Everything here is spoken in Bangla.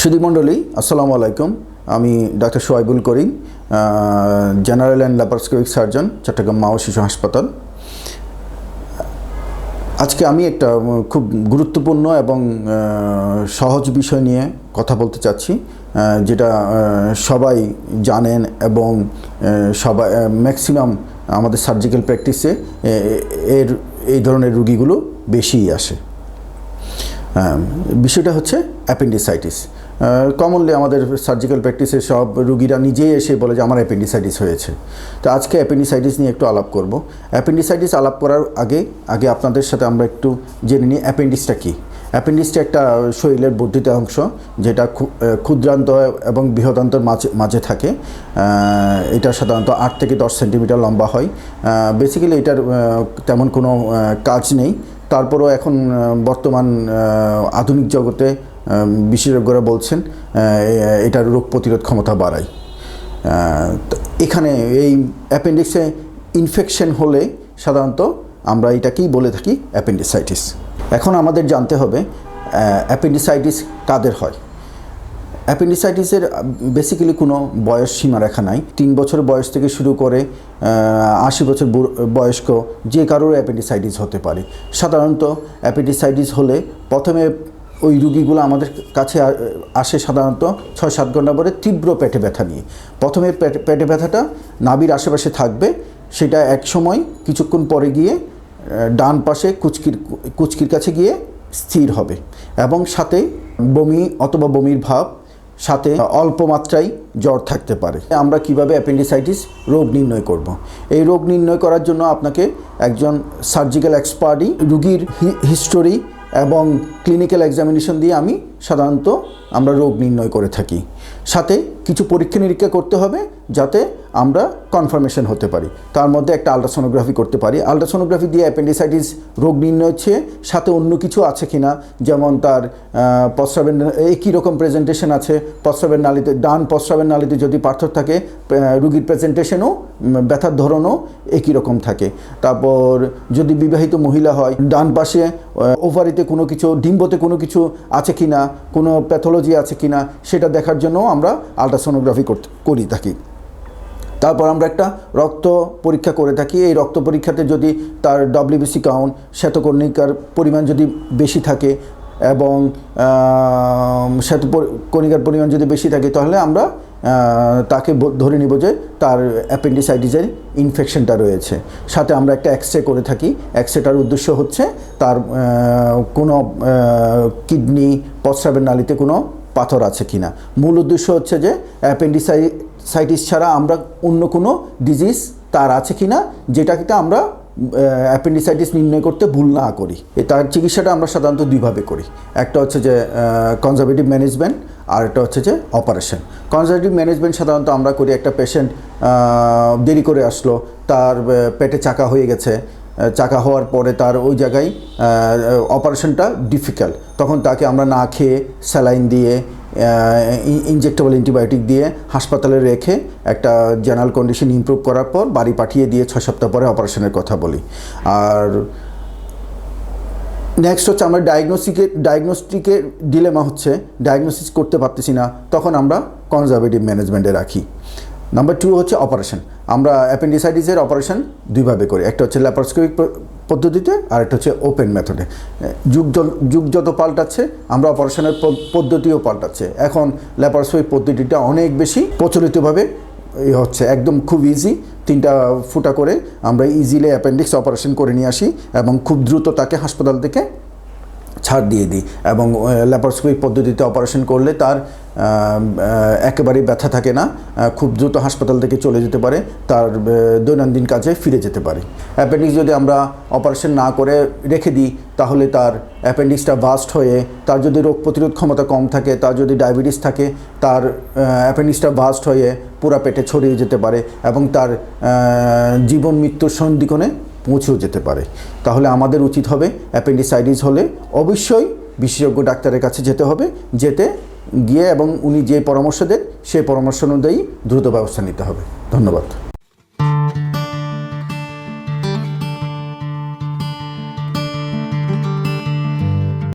সুধীমণ্ডলী আসসালামু আলাইকুম। আমি doctor Shoaibul Karim general and laparoscopic surgeon, Chattogram মা ও শিশু হাসপাতাল। আজকে আমি একটা খুব গুরুত্বপূর্ণ এবং সহজ বিষয় নিয়ে কথা বলতে চাচ্ছি যেটা সবাই জানেন এবং সবাই ম্যাক্সিমাম আমাদের সার্জিক্যাল প্র্যাকটিসে এর, এই ধরনের রুগীগুলো বেশিই আসে। বিষয়টা হচ্ছে অ্যাপেন্ডিসাইটিস কমনলি আমাদের সার্জিক্যাল প্র্যাকটিসে সব রুগীরা নিজেই এসে বলে যে, আমার অ্যাপেন্ডিসাইটিস হয়েছে। তো আজকে অ্যাপেন্ডিসাইটিস নিয়ে একটু আলাপ করব। অ্যাপেন্ডিসাইটিস আলাপ করার আগে আগে আপনাদের সাথে আমরা একটু জেনে নিই অ্যাপেন্ডিক্সটা কী। অ্যাপেন্ডিক্সটা একটা শরীরের বর্ধিত অংশ, যেটা ক্ষুদ্রান্ত এবং বৃহদান্তর মাঝে মাঝে থাকে। এটা সাধারণত আট থেকে দশ সেন্টিমিটার লম্বা হয়। বেসিক্যালি এটার তেমন কোনো কাজ নেই। তারপরও এখন বর্তমান আধুনিক জগতে বিশেষজ্ঞরা বলছেন এটার রোগ প্রতিরোধ ক্ষমতা বাড়ায়। এখানে এই অ্যাপেন্ডিক্সে ইনফেকশন হলে সাধারণত আমরা এটাকেই বলে থাকি অ্যাপেন্ডিসাইটিস। এখন আমাদের জানতে হবে অ্যাপেন্ডিসাইটিস কাদের হয়? অ্যাপেন্ডিসাইটিসের বেসিক্যালি কোনো বয়স সীমারেখা নাই। তিন বছর বয়স থেকে শুরু করে আশি বছর বয়স্ক যে কারোর অ্যাপেন্ডিসাইটিস হতে পারে। সাধারণত অ্যাপেন্ডিসাইটিস হলে প্রথমে ওই রুগীগুলো আমাদের কাছে আসে সাধারণত ছয় সাত ঘণ্টা পরে তীব্র পেটে ব্যথা নিয়ে প্রথমে পেটে ব্যথাটা নাবির আশেপাশে থাকবে, সেটা এক সময় কিছুক্ষণ পরে গিয়ে ডান পাশে কুচকির কুচকির কাছে গিয়ে স্থির হবে এবং সাথে বমি অথবা বমির ভাব, সাথে অল্প মাত্রায় জ্বর থাকতে পারে আমরা কীভাবে অ্যাপেন্ডিসাইটিস রোগ নির্ণয় করব। এই রোগ নির্ণয় করার জন্য আপনাকে একজন সার্জিক্যাল এক্সপার্টই রুগীর হিস্টোরি এবং ক্লিনিক্যাল এক্সামিনেশন দিয়ে আমি সাধারণত আমরা রোগ নির্ণয় করে থাকি। সাথে কিছু পরীক্ষা নিরীক্ষা করতে হবে যাতে আমরা কনফার্মেশন হতে পারি। তার মধ্যে একটা আলট্রাসোনোগ্রাফি করতে পারি। আলট্রাসোনোগ্রাফি দিয়ে অ্যাপেন্ডিসাইটিস রোগ নির্ণয় হচ্ছে, সাথে অন্য কিছু আছে কিনা, যেমন তার প্রস্রাবের একই রকম প্রেজেন্টেশন আছে, প্রস্রাবের নালিতে, ডান প্রস্রাবের নালিতে যদি পার্থক্য থাকে রুগীর প্রেজেন্টেশনও ব্যথার ধরনও একই রকম থাকে। তারপর যদি বিবাহিত মহিলা হয়, ডান পাশে ওভারিতে কোনো কিছু, ডিম্বতে কোনো কিছু আছে কি না কোনো প্যাথোলজি আছে কি না সেটা দেখার জন্য আমরা আলট্রাসোনোগ্রাফি করতে, করি, থাকি। তারপর আমরা একটা রক্ত পরীক্ষা করে থাকি। এই রক্ত পরীক্ষাতে যদি তার ডব্লিউবিসি কাউন্ট শ্বেতকর্ণিকার পরিমাণ যদি বেশি থাকে এবং শ্বেত কণিকার পরিমাণ যদি বেশি থাকে, তাহলে আমরা তাকে ধরে নিব যে তার অ্যাপেন্ডিসাইটিসের ইনফেকশনটা রয়েছে। সাথে আমরা একটা এক্স করে থাকি। এক্স উদ্দেশ্য হচ্ছে তার কোনো কিডনি, প্রস্রাবের নালিতে কোনো পাথর আছে কিনা। মূল উদ্দেশ্য হচ্ছে যে অ্যাপেন্ডিসাই সাইটিস ছাড়া আমরা অন্য কোনো ডিজিজ তার আছে কিনা, যেটাকে আমরা অ্যাপেন্ডিসাইটিস নির্ণয় করতে ভুল না করি। তার চিকিৎসাটা আমরা সাধারণত দুইভাবে করি। একটা হচ্ছে যে কনজারভেটিভ ম্যানেজমেন্ট আর একটা হচ্ছে যে অপারেশন কনজারভেটিভ ম্যানেজমেন্ট সাধারণত আমরা করি একটা পেশেন্ট দেরি করে আসলো, তার পেটে চাকা হয়ে গেছে চাকা হওয়ার পরে তার ওই জায়গায় অপারেশনটা ডিফিকাল্ট তখন তাকে আমরা না খেয়ে স্যালাইন দিয়ে ইনজেক্টেবল অ্যান্টিবায়োটিক দিয়ে হাসপাতালে রেখে একটা জেনারেল কন্ডিশন ইমপ্রুভ করার পর বাড়ি পাঠিয়ে দিয়ে ছয় সপ্তাহ পরে অপারেশনের কথা বলি। আর নেক্সট হচ্ছে আমরা ডায়াগনোস্টিকের ডায়াগনোস্টিকের ডিলেমা হচ্ছে ডায়াগনোসিস করতে পারতেছি না, তখন আমরা কনজারভেটিভ ম্যানেজমেন্টে রাখি। নাম্বার টু হচ্ছে অপারেশন আমরা অ্যাপেন্ডিসাইটিসের অপারেশন দুইভাবে করি। একটা হচ্ছে ল্যাপারোস্কোপিক পদ্ধতিতে আর একটা হচ্ছে ওপেন মেথডে যুগ যুগ যত পাল্টাচ্ছে, আমরা অপারেশনের পদ্ধতিও পাল্টাচ্ছে। এখন ল্যাপারোস্কোপিক পদ্ধতিটা অনেক বেশি প্রচলিতভাবে এই হচ্ছে একদম খুব ইজি তিনটা ফুটা করে আমরা ইজিলি অ্যাপেন্ডিক্স অপারেশন করে নিয়ে আসি এবং খুব দ্রুত তাকে হাসপাতাল থেকে ছাড় দিয়ে দিই এবং ল্যাপারোস্কোপিক পদ্ধতিতে অপারেশন করলে তার একেবারেই ব্যথা থাকে না খুব দ্রুত হাসপাতাল থেকে চলে যেতে পারে, তার দৈনন্দিন কাজে ফিরে যেতে পারে। অ্যাপেন্ডিক্স যদি আমরা অপারেশন না করে রেখে দিই, তাহলে তার অ্যাপেন্ডিক্সটা বাস্ট হয়ে, তার যদি রোগ প্রতিরোধ ক্ষমতা কম থাকে, তার যদি ডায়াবেটিস থাকে, তার অ্যাপেন্ডিক্সটা বাস্ট হয়ে পুরা পেটে ছড়িয়ে যেতে পারে এবং তার জীবন মৃত্যুর সন্ধিক্ষণে পৌঁছেও যেতে পারে। তাহলে আমাদের উচিত হবে অ্যাপেন্ডিসাইটিস হলে অবশ্যই বিশেষজ্ঞ ডাক্তারের কাছে যেতে হবে, যেতে গিয়ে এবং উনি যে পরামর্শ দেন সেই পরামর্শ অনুযায়ী দ্রুত ব্যবস্থা নিতে হবে। ধন্যবাদ।